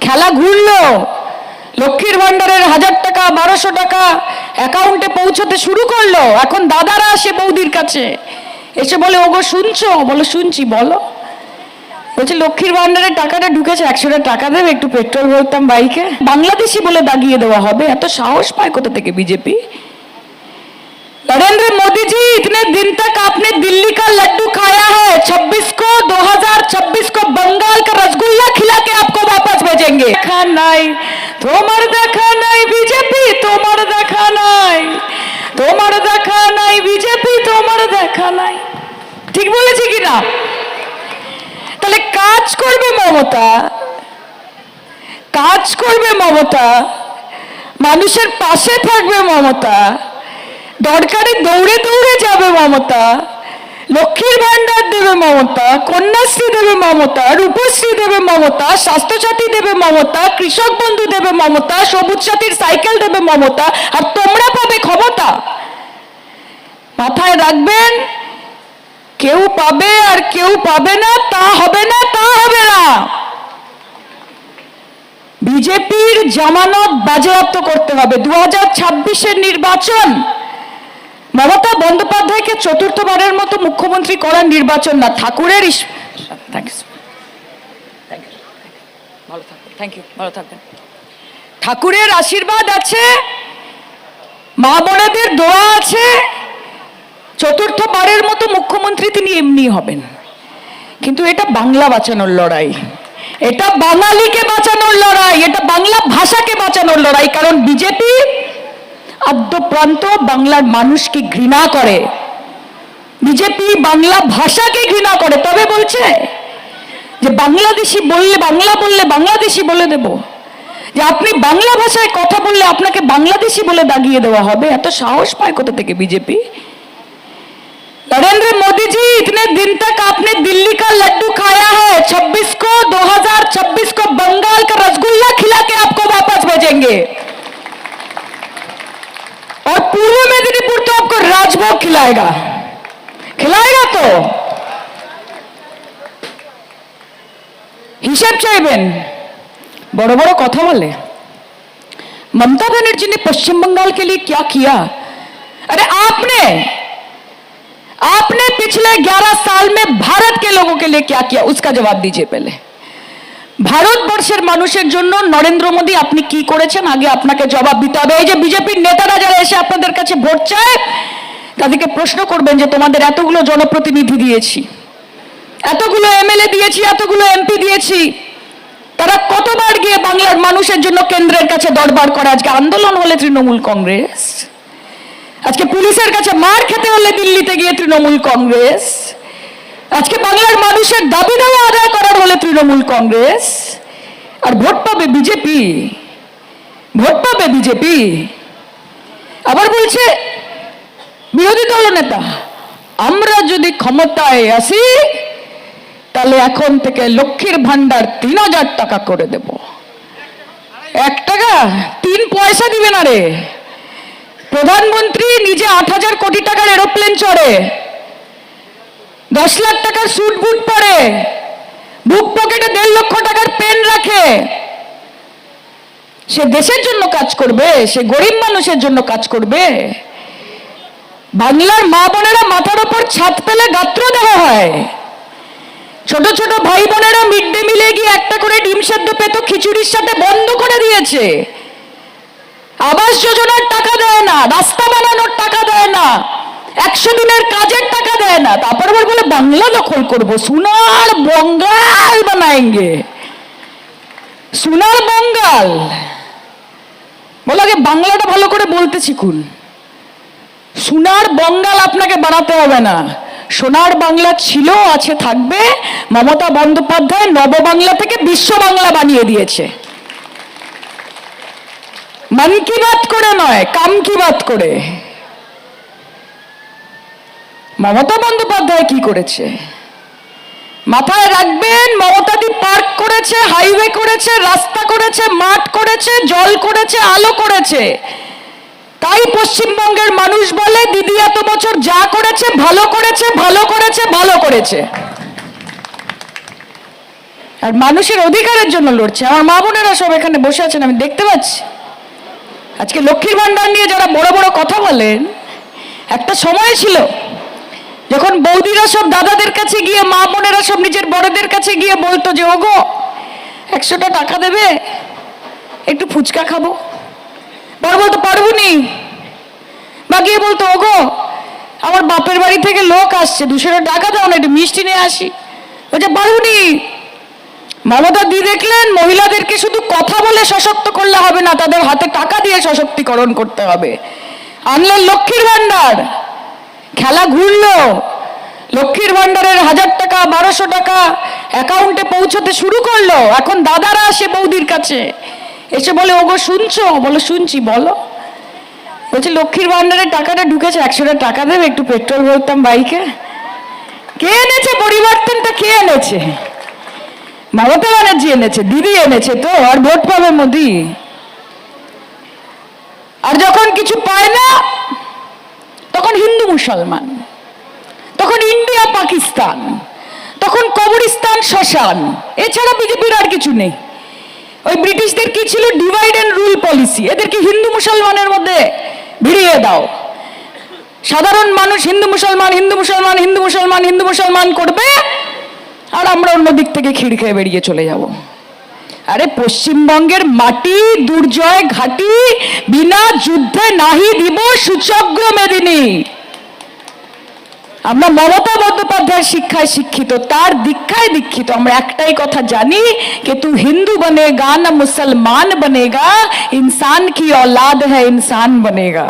খেলা ঘুরলো। লক্ষ্মীর ভান্ডারের হাজার টাকা, বারোশো টাকা অ্যাকাউন্টে পৌঁছতে শুরু করল। এখন দাদারা আসে বৌদির কাছে। এসে বলে, ওগো, শুনছো? বলো, শুনছি, বলো। বলছে, লক্ষ্মীর ভাণ্ডারের টাকাটা ঢুকেছে একশোটা টাকা দেবে, একটু পেট্রোল ভরতাম বাইকে। বাংলাদেশি বলে দাগিয়ে দেওয়া হবে, এত সাহস পায় কোথা থেকে বিজেপি? নরেন্দ্র মোদীজি, ইতনে দিন তক আপনি দিল্লি কা লাড্ডু খায়া হয় নাই। তোমার দেখা নাই বিজেপি, তোমার দেখা নাই। তোমার দেখা নাই বিজেপি, তোমার দেখা নাই। ঠিক বলেছি কি না? তাহলে কাজ করবে মমতা। কাজ করবে মমতা। মানুষের পাশে থাকবে মমতা। দরকারে দৌড়ে দৌড়ে যাবে মমতা। লক্ষ্মীর ভান্ডার দেবে মমতা, কন্যাশ্রী দেবে মমতা, রূপশ্রী দেবে মমতা, স্বাস্থ্যসাথী দেবে মমতা, কৃষক বন্ধু দেবে মমতা, সবুজ সাথীর সাইকেল দেবে মমতা, আর তোমরা পাবে ক্ষমতা। মাথায় রাখবেন, কেউ পাবে আর কেউ পাবে না, তা হবে না, তা হবে না। বিজেপির জামানত বাজেয়াপ্ত করতে হবে। দু হাজার নির্বাচন মমতা বন্দ্যোপাধ্যায়কে চতুর্থবারের মতো মুখ্যমন্ত্রী করার নির্বাচন না, ঠাকুরের ঠাকুরের আশীর্বাদ আছে, মা বোনেদের দোয়া আছে, চতুর্থবারের মতো মুখ্যমন্ত্রী তিনি এমনি হবেন। কিন্তু এটা বাংলা বাঁচানোর লড়াই। এটা বাঙালিকে বাঁচানোর লড়াই, এটা বাংলা ভাষাকে বাঁচানোর লড়াই, কারণ বিজেপি আদ্যপ্রান্ত বাংলার মানুষকে ঘৃণা করে বিজেপি বাংলা ভাষাকে ঘৃণা করে তবে বলছে যে বাংলাদেশি বললে বাংলা বললে বাংলাদেশি বলে দেব যে আপনি বাংলা ভাষায় কথা বললে আপনাকে বাংলাদেশি বলে দাগিয়ে দেওয়া হবে এত সাহস পায় কোথা থেকে বিজেপি नरेंद्र मोदी जी इतने दिन तक आपने दिल्ली का लड्डू खाया है 26 को 2026 को बंगाल का रसगुल्ला खिला के आपको वापस भेजेंगे और पूर्व मेदिनीपुर तो आपको राजभोग खिलाएगा खिलाएगा तो হিসেব চাইবেন বড় বড় কথা বলে ममता बनर्जी ने पश्चिम बंगाल के लिए क्या किया अरे आपने आपने पिछले 11 साल में भारत के लोगों के लिए क्या किया उसका जवाब दीजिए पहले ভারতবর্ষের মানুষের জন্য নরেন্দ্র মোদী, আপনি কি করেছেন? আগে আপনাকে জবাব দিতে হবে। এই যে বিজেপির নেতারা যারা এসে আপনাদের কাছে ভোট চায়, তাদেরকে প্রশ্ন করবেন যে তোমাদের এতগুলো জনপ্রতিনিধি দিয়েছি, এতগুলো এমএলএ দিয়েছি, এতগুলো এমপি দিয়েছি, তারা কতবার গিয়ে বাংলার মানুষের জন্য কেন্দ্রের কাছে দরবার করে? আজকে আন্দোলন হলে তৃণমূল কংগ্রেস, আজকে পুলিশের কাছে মার খেতে হলে দিল্লিতে গিয়ে তৃণমূল কংগ্রেস, আজকে বাংলার মানুষের দাবি দাওয়া আদায় করার হলে তৃণমূল কংগ্রেস আর ভোট পাবে বিজেপি। ভোট পাবে বিজেপি। আবার বলছে, বিরোধী দল নেতা, আমরা যদি ক্ষমতায় আসি, তাহলে এখন থেকে লক্ষ্মীর ভান্ডার তিন হাজার টাকা করে দেব। এক টাকা তিন পয়সা দিবে না রে। প্রধানমন্ত্রী নিজে আট হাজার কোটি টাকার এরোপ্লেন চড়ে, দশ লাখ টাকার স্যুট বুট পরে বুক পকেটে দেড় লক্ষ টাকার পেন রাখে। সে দেশের জন্য কাজ করবে, সে গরিব মানুষের জন্য কাজ করবে। বাংলার মা বোনেরা মাথার ওপর ছাদ পেলে গাত্র দেওয়া হয়। ছোট ছোট ভাই বোনেরা মিড ডে মিলে গিয়ে একটা করে ডিম সেদ্ধ পেত, খিচুড়ির সাথে বন্ধ করে দিয়েছে। আবাস যোজনার টাকা দেয় না, রাস্তা বানানোর টাকা দেয় না একশো দিনের কাজের টাকা দেয় না। তারপর আবার বলে, বাংলা দখল করব। সোনার বঙ্গাল বানাएंगे সোনার বঙ্গাল। বলে, আগে বাংলাটা ভালো করে বলতে শিখুন। সোনার বঙ্গাল আপনাকে বানাতে হবে না। সোনার বাংলা ছিল, আছে, থাকবে। মমতা বন্দ্যোপাধ্যায় নববাংলা থেকে বিশ্ব বাংলা বানিয়ে দিয়েছে। মন কি বাত করে নয়, কাম কি বাত করে। মমতা বন্দ্যোপাধ্যায় কি করেছে? মাথায় রাখবেন মমতাদি পার্ক করেছে, হাইওয়ে করেছে, রাস্তা করেছে, মাঠ করেছে, জল করেছে, আলো করেছে। তাই পশ্চিমবঙ্গের মানুষ বলে, দিদি এত বছর যা করেছে, ভালো করেছে ভালো করেছে ভালো করেছে। আর মানুষের অধিকারের জন্য লড়ছে। আমার মা বোনেরা সব এখানে বসে আছেন, আমি দেখতে পাচ্ছি। আজকে লক্ষ্মীর ভান্ডার নিয়ে যারা বড় বড় কথা বলেন, একটা সময় ছিল সব দাদাদের কাছে গিয়ে, মা বোনেরা সব নিজের বড়দের কাছে গিয়ে বলতো যে, ওগো, একশোটা টাকা দেবে? একটু ফুচকা খাব? বড় বলতো, পারব নি। বা গিয়ে বলতো, ওগো, আমার বাপের বাড়ি থেকে লোক আসছে, দুশোটা টাকা দাও না, একটু মিষ্টি নিয়ে আসি। বলছে পারব নি। মমতা দি দেখলেন, মহিলাদেরকে শুধু কথা বলে সশক্ত করলে হবে না, তাদের হাতে টাকা দিয়ে সশক্তিকরণ করতে হবে। আনলেন লক্ষ্মীর ভান্ডার খেলা ঘুরলো। লক্ষ্মীর ভান্ডারের হাজার টাকা, বারোশো টাকা অ্যাকাউন্টে পৌঁছতে শুরু করল। এখন দাদারা আসে বৌদির কাছে। এসে বলে, ওগো, শুনছো? বলো, শুনছি, বলো। বলছে, লক্ষ্মীর ভান্ডারের টাকাটা ঢুকেছে, একশোটা টাকা দেবে, একটু পেট্রোল ভরতাম বাইকে। কে এনেছে? পরিবর্তনটা কে এনেছে? মমতা ব্যানার্জি এনেছে, দিদি এনেছে তো, আর ভোট পাবে মোদি। আর যখন কিছু পায় না, তখন হিন্দু মুসলমান। তখন ইন্ডিয়া, পাকিস্তান, তখন কবরিস্তান শ্মশান। এছাড়া বিজেপির আর কিছু নেই। ওই ব্রিটিশদের কি ছিল? ডিভাইড অ্যান্ড রুল পলিসি এদেরকে হিন্দু মুসলমানের মধ্যে ভিড়িয়ে দাও। সাধারণ মানুষ হিন্দু মুসলমান হিন্দু মুসলমান হিন্দু মুসলমান হিন্দু মুসলমান করবে, আর আমরা অন্য দিক থেকে খিড় খেয়ে বেরিয়ে চলে যাব। আরে পশ্চিমবঙ্গের মাটি, দুর্জয় ঘাটি, বিনা যুদ্ধে নাহি দিব সূচগ্র মেদিনী। আমরা মমতা বন্দ্যোপাধ্যায়ের শিক্ষায় শিক্ষিত তার দীক্ষায় দীক্ষিত আমরা একটাই কথা জানি कि तू हिंदू बनेगा ना मुसलमान बनेगा इंसान की औलाद है इंसान बनेगा